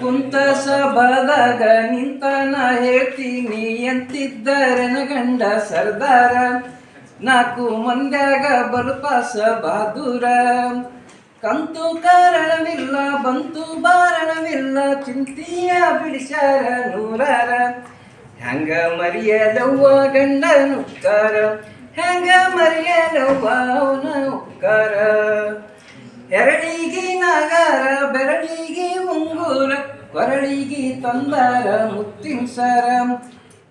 ಕುಂತ ಸಭಾದಾಗ ನಿಂತ ನಾ ಹೇಳ್ತೀನಿ ಎಂತಿದ್ದರನ ಗಂಡ ಸರ್ದಾರ? ನಾಲ್ಕು ಮಂದ್ಯಾಗ ಬಲುಪಾಸ ಬಹಾದೂರ ಕಂತು ಕಾರಣವಿಲ್ಲ, ಬಂತು ಬಾರಣವಿಲ್ಲ, ಚಿಂತಿಯ ಬಿಡಿಸಾರ ನೂರಾರ. ಹೆಂಗ ಮರಿಯದವ್ವ ಗಂಡ ನುಕ್ಕಾರ? ಹೆಂಗ ಮರಿಯದವ್ವ ಅವನ ಉಕ್ಕಾರ ಎರಳಿಗೆ ನಾಗಾರ ಬೆರಳಿಗೆ ಉಂಗುರ ಕೊರಳಿಗೆ ತಂದಾರ ಮುತ್ತಿನ ಸರ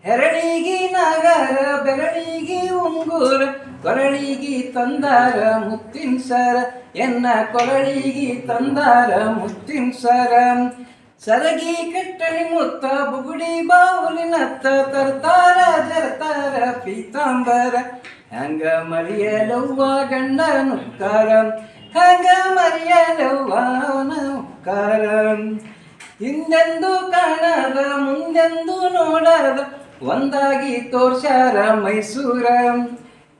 ಎರಳಿಗೆ ನಾಗಾರ ಬೆರಳಿಗೆ ಉಂಗುರ ಕೊರಳಿಗೆ ತಂದಾರ ಮುತ್ತಿನ ಸರ ಎನ್ನ ಕೊರಳಿಗೆ ತಂದಾರ ಮುತ್ತಿನ ಸರ ಸರಗಿ ಕಟ್ಟಣಿ ಮುತ್ತ ಬುಗುಡಿ ಬಾವುಲಿನತ್ತ ತರ್ತಾರ ಜರತಾರ ಪೀತಾಂಬರ ಹಂಗ ಮರಿಯಲವ್ವ ಗಂಡ ನುಕ್ಕಾರ ಹಂಗ ಮರಿಯಲವ್ವ ನುಕ್ಕಾರ ಹಿಂದೆಂದು ಕಾಣದ, ಮುಂದೆಂದು ನೋಡದ, ಒಂದಾಗಿ ತೋರ್ಸ್ಯಾರ ಮೈಸೂರ.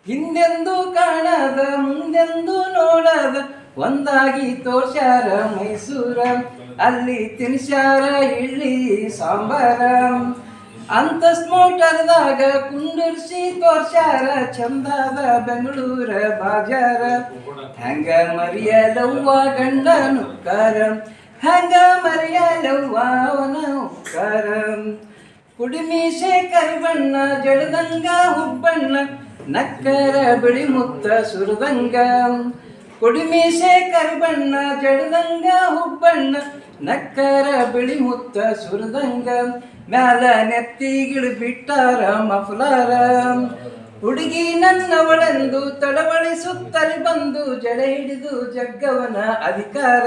ಹಿಂದೆಂದು ಕಾಣದ, ಮುಂದೆಂದು ನೋಡದ, ಒಂದಾಗಿ ತೋರ್ಸ್ಯಾರ ಮೈಸೂರ. ಅಲ್ಲಿ ತಿನ್ಸಾರ ಇಳ್ಳಿ ಸಾಂಬಾರ. ಅಂತ ಸ್ಮೋಟರ್ದಾಗ ಕುಂಡರ್ಸಿ ತೋರ್ಸ್ಯಾರ, ಚಂದದ ಬೆಂಗಳೂರ ಬಾಜಾರ ಹೆಂಗ ಮರಿಯಲವ್ವ ಗಂಡ ನುಕ್ಕಾರ, ಹೆಂಗ ಮರಿಯಲವ್ವ ಅವನ ಉಕ್ಕಾರ. ಕುಡಿಮೀಸೆ ಕರಿಬಣ್ಣ ಜಳದಂಗ ಹುಬ್ಬಣ್ಣ, ನಕ್ಕರ ಬಿಳಿ ಮುತ್ತ ಸುರದಂಗ. ಕುಡಿಮೀಸೆ ಬಣ್ಣ ಜಡದಂಗ ಹುಬ್ಬಣ್ಣ, ನಕ್ಕರ ಬಿಳಿ ಮುತ್ತ ಸುರದಂಗ, ಮ್ಯಾಲ ನೆತ್ತಿಗಿಳು ಬಿಟ್ಟಾರ ಮಫಲಾರ. ಹುಡುಗಿ ನನ್ನವಳೆಂದು ತಡವಳಿಸುತ್ತಲಿ ಬಂದು ಜಡ ಹಿಡಿದು ಜಗ್ಗವನ ಅಧಿಕಾರ.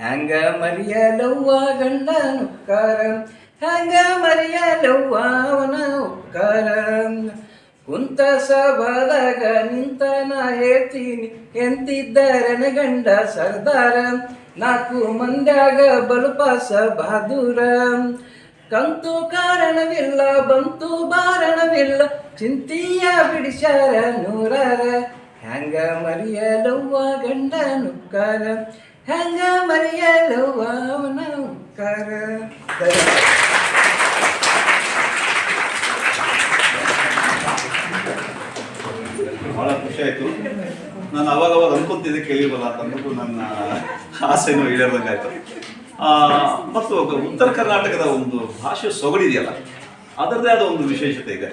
ಹ್ಯಾಂಗ ಮರಿಯಲವ್ವ ಗಂಡ ನುಕ್ಕಾರ, ಹ್ಯಾಂಗ ಮರಿಯಲವ್ವ ಅವನ ಉಕ್ಕಾರ ಕುಂತ ಸಭಾದಾಗ ನಿಂತ ನಾ ಹೇಳ್ತೀನಿ ಎಂತಿದ್ದರನ ಗಂಡ ಸರ್ದಾರ. ನಾಲ್ಕು ಮಂದ್ಯಾಗ ಬಲುಪಾಸ ಬಹದೂರ ಕಂತು ಕಾರಣವಿಲ್ಲ, ಬಂತು ಬಾರಣವಿಲ್ಲ, ಚಿಂತಿಯ ಬಿಡಿಸ್ಯಾರ ನೂರಾರ. ಹ್ಯಾಂಗ ಮರಿಯಲವ್ವ ಗಂಡ ನುಕ್ಕಾರ, ಹ್ಯಾಂಗ ಮರಿಯಲವ್ವ ಅವನ ಉಕ್ಕಾರ. ಆಯ್ತು ನಾನು ಅವಾಗ ಅವಾಗ ಅನ್ಕೊಂತಿದ್ದೆ ಕೇಳಿಲ್ವಲ್ಲ ಅಂತಂದ್ಬಿಟ್ಟು ನನ್ನ ಆಸೆನೂ ಆ, ಮತ್ತು ಉತ್ತರ ಕರ್ನಾಟಕದ ಒಂದು ಭಾಷೆ ಸೊಗಡಿದೆಯಲ್ಲ ಅದರದೇ ಆದ ಒಂದು ವಿಶೇಷತೆ ಇದೆ.